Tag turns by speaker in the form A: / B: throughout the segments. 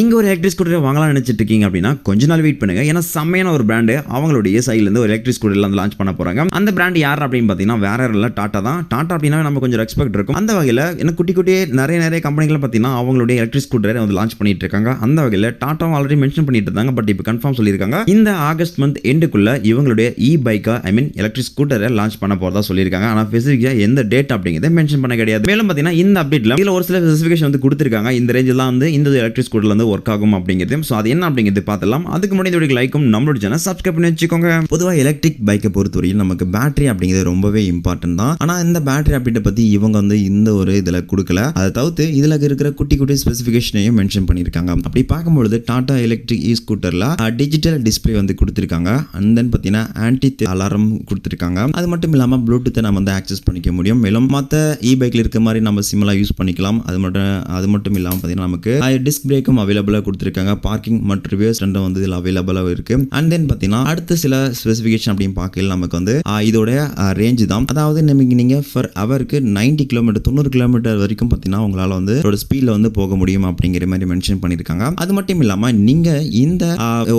A: இங்கே ஒரு electric scooter வாங்கலாம் நினச்சிட்டு இருக்கீங்க அப்படின்னா கொஞ்ச நாள் வெயிட் பண்ணுங்க. ஏன்னா செம்மையான ஒரு பிராண்டு அவங்களுடைய சைட்லேருந்து ஒரு எலக்ட்ரிக் ஸ்கூட்டர் வந்து லான்ச் பண்ண போறாங்க. அந்த பிராண்ட் யார் அப்படின்னு பார்த்தீங்கன்னா வேற யாரும் டாட்டா டாடா தான். டாடா அப்படின்னா நம்ம கொஞ்சம் ரெஸ்பெக்ட் இருக்கும். அந்த வகையில் என்ன குட்டி குட்டி நிறைய நிறைய கம்பெனிகள் பார்த்தீங்கன்னா அவங்களுடைய எலக்ட்ரிக் ஸ்கூட்டர் வந்து லான்ச் பண்ணிட்டு இருக்காங்க. அந்த வகையில் டாட்டாவும் ஆல்ரெடி மென்ஷன் பண்ணிட்டு இருந்தாங்க. பட் இப்போ கன்ஃபார்ம் சொல்லியிருக்காங்க. இந்த ஆகஸ்ட் மந்த் எண்டுக்குள்ள இவங்களுடைய இ பைக்கா ஐ மீன் எலக்ட்ரிக் ஸ்கூட்டரை லான்ச் பண்ண போறதா சொல்லியிருக்காங்க. ஆனால் ஸ்பெசிஃபிக்காக எந்த டேட் அப்படிங்கிறத மென்ஷன் பண்ண கிடையாது. மேலும் பார்த்தீங்கன்னா இந்த அப்டேட்ல இதில் ஒரு சில ஸ்பெசிஃபிகேஷன் வந்து கொடுத்துருக்காங்க. இந்த ரேஞ்சில் வந்து இந்த எலக்ட்ரிக் ஸ்கூட்டர் வந்து ஒர்க் ஆகும் அப்படிங்கிறது. ஸோ அது என்ன அப்படிங்கிறது பார்த்தலாம் அதுக்கு முன்னாடி இந்த லைக்கும் நம்மளோட சேனல் சப்ஸ்கிரைப் பண்ணி வச்சுக்கோங்க. பொதுவாக எலக்ட்ரிக் பைக்கை பொறுத்தவரையில் நமக்கு பேட்டரி அப்படிங்கிறது ரொம்பவே இம்பார்ட்டன்ட் தான். ஆனால் இந்த பேட்டரி அப்படின்ற பற்றி இவங்க வந்து இந்த ஒரு இதில் கொடுக்கல. அதை தவிர்த்து இதில் இருக்கிற குட்டி குட்டி ஸ்பெசிஃபிகேஷனையும் மென்ஷன் பண்ணியிருக்காங்க. அப்படி பார்க்கும்பொழுது டாடா எலக்ட்ரிக் இ ஸ்கூட்டரில் டிஜிட்டல் டிஸ்பிளே வந்து கொடுத்துருக்காங்க. அண்ட் தென் பார்த்தீங்கன்னா ஆன்டி அலாரம் கொடுத்துருக்காங்க. அது மட்டும் இல்லாமல் ப்ளூடூத்தை நம்ம வந்து ஆக்சஸ் பண்ணிக்க முடியும். மேலும் மற்ற இ பைக்கில் இருக்க மாதிரி நம்ம சிம்லாம் யூஸ் பண்ணிக்கலாம். அது மட்டும் அது மட்டும் இல்லாமல் பார்த்தீங்கன்னா நமக்கு டிஸ்க் பிரேக்கும் அவைலபிளாக கொடுத்துருக்காங்க. பார்க்கிங் மற்றும் ரிவர்ஸ் ரெண்டும் வந்து இதில் அவைலபிளாக இருக்கு. அண்ட் தென் பார்த்தீங்கன்னா அடுத்த சில ஸ்பெசிஃபிகேஷன் அப்படின்னு பார்க்கல நமக்கு வந்து இதோட ரேஞ்சு தான். அதாவது நமக்கு நீங்கள் ஃபர் அவருக்கு நைன்டி கிலோமீட்டர் தொண்ணூறு கிலோமீட்டர் வரைக்கும் பார்த்தீங்கன்னா உங்களால் வந்து ஒரு ஸ்பீடில் வந்து போக முடியும் அப்படிங்கிற மாதிரி மென்ஷன் பண்ணியிருக்காங்க. அது மட்டும் இல்லாமல் நீங்கள் இந்த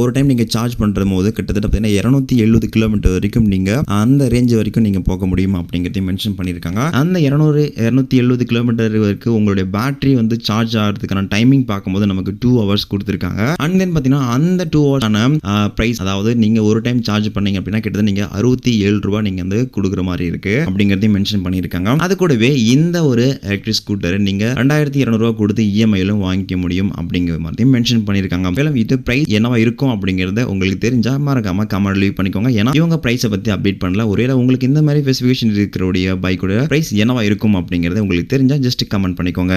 A: ஒரு டைம் நீங்கள் சார்ஜ் பண்ணுற போது கிட்டத்தட்ட பார்த்தீங்கன்னா இரநூத்தி எழுபது கிலோமீட்டர் வரைக்கும் நீங்கள் அந்த ரேஞ்ச் வரைக்கும் நீங்கள் போக முடியும் அப்படிங்கிறதையும் மென்ஷன் பண்ணியிருக்காங்க. அந்த இரநூறு இரநூத்தி எழுபது கிலோமீட்டர் வரைக்கும் உங்களுடைய பேட்டரி வந்து சார்ஜ் ஆகிறதுக்கான டைமிங் பார்க்கும்போது நமக்கு டூ ஹவர்ஸ் கொடுத்துருக்காங்க. அண்ட் தென் பார்த்தீங்கன்னா அந்த டூ ஹவர்ஸான ப்ரைஸ் அதாவது நீங்கள் ஒரு டைம் சார்ஜ் பண்ணீங்க அப்படின்னா கிட்டத்தட்ட நீங்கள் அறுபத்தி ஏழு ரூபா நீங்கள் வந்து கொடுக்குற மாதிரி இருக்கு அப்படிங்கிறதையும் மென்ஷன் பண்ணியிருக்காங்க. அது கூடவே இந்த ஒரு எலக்ட்ரிக் ஸ்கூட்டர் நீங்கள் ரெண்டாயிரத்தி இரநூறுவா கொடுத்து இஎம்ஐலும் வாங்கிக்க முடியும் அப்படிங்கிற மாதிரியும் மென்ஷன் பண்ணியிருக்காங்க. மேலும் இது ப்ரைஸ் என்னவா இருக்கும் அப்படிங்கிறத உங்களுக்கு தெரிஞ்சா மறக்காம கமெண்ட் லீவ் பண்ணிக்கோங்க. ஏன்னா இவங்க ப்ரைஸை பற்றி அப்டேட் பண்ணல. ஒருவேளை உங்களுக்கு இந்த மாதிரி ஸ்பெசிஃபிகேஷன் இருக்கிறோடைய பைக்கோட ப்ரைஸ் என்னவா இருக்கும் அப்படிங்கிறத உங்களுக்கு தெரிஞ்சா ஜஸ்ட் கமெண்ட் பண்ணிக்கோங்க.